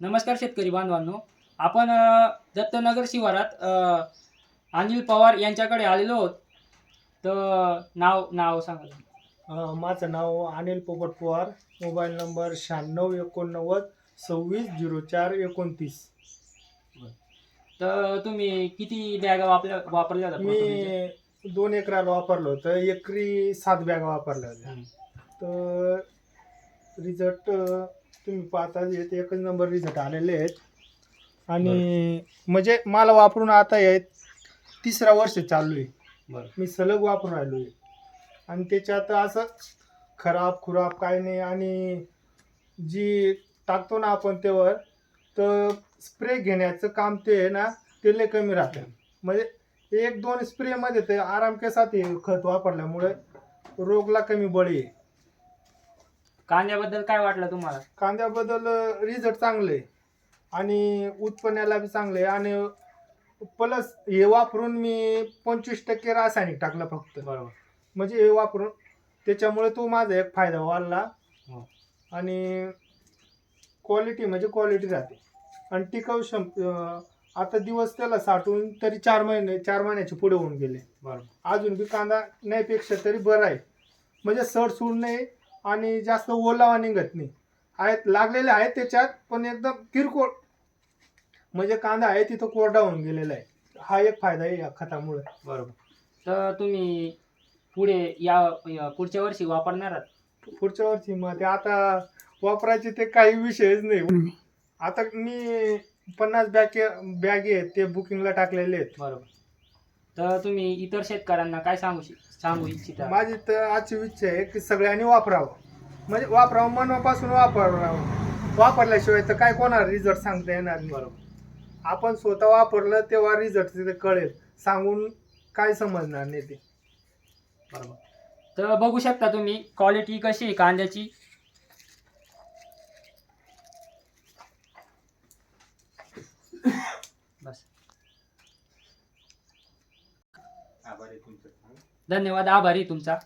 नमस्कार शेतकरी बांधवांनो. आपण दत्तनगर शिवारात अनिल पवार यांच्याकडे आलेलो आहोत. तर नाव नाव सांगा. माझं नाव अनिल पोपट पवार. मोबाईल नंबर शहाण्णव एकोणनव्वद सव्वीस झिरो चार एकोणतीस. तर तुम्ही किती बॅगा वापरल्या वापरल्या होत्या? मी दोन एकराला वापरलं होतं. एकरी सात बॅग वापरल्या होत्या. तर रिझल्ट तुम्ही पाहता येत एकच नंबर रिझल्ट आलेले आहेत. आणि म्हणजे मला वापरून आता हे तिसरा वर्ष चालू आहे. बरं. मी सलग वापरून राहिलो आहे. आणि त्याच्यात असं खराब खुराब काय नाही. आणि जी टाकतो ना आपण त्यावर तर स्प्रे घेण्याचं काम ते आहे ना ते लय कमी राहतं. म्हणजे एक दोन स्प्रेमध्ये ते आराम केसात खत वापरल्यामुळे रोगला कमी बळी आहे. कांद्याबद्दल काय वाटलं तुम्हाला? कांद्याबद्दल रिझल्ट चांगले आणि उत्पन्नाला बी चांगले आणि प्लस हे वापरून मी पंचवीस टक्के रासायनिक टाकलं फक्त. बरोबर. म्हणजे हे वापरून त्याच्यामुळे तो माझा एक फायदा वाढला. हो. आणि क्वालिटी म्हणजे क्वालिटी राहते. आणि टिकाऊ क्षम अं, आता दिवस त्याला साठवून तरी चार महिने चार महिन्याचे पुढे होऊन गेले. बरोबर. अजून बी कांदा नाहीपेक्षा तरी बरं आहे. म्हणजे सड सूड नाही आणि जास्त ओलावा निघत नाही. आहेत लागलेले आहेत त्याच्यात पण एकदम किरकोळ. म्हणजे कांदा आहे तिथं कोरडा होऊन गेलेला आहे. हा एक फायदा आहे या खतामुळे. बरोबर. तर तुम्ही पुढे या या पुढच्या वर्षी वापरणार आहात? पुढच्या वर्षी मग ते आता वापरायचे ते काही विषयच नाही. आता मी पन्नास बॅग बॅग आहेत ते बुकिंगला टाकलेले आहेत. बरोबर. तर तुम्ही इतर शेतकऱ्यांना काय सांगू सांगू इच्छिता? माझी तर आजची इच्छा आहे की सगळ्यांनी वापरावं. म्हणजे वापरावं मनापासून वापरावं. वापरल्याशिवाय तर काय कोणाला रिझल्ट सांगता येणार नाही. बरोबर. आपण स्वतः वापरलं तेव्हा रिझल्ट तिथे कळेल. सांगून काय समजणार नाही ते. बरोबर. तर बघू शकता तुम्ही क्वालिटी कशी आहे कांद्याची? धन्यवाद आभारी तुमचा.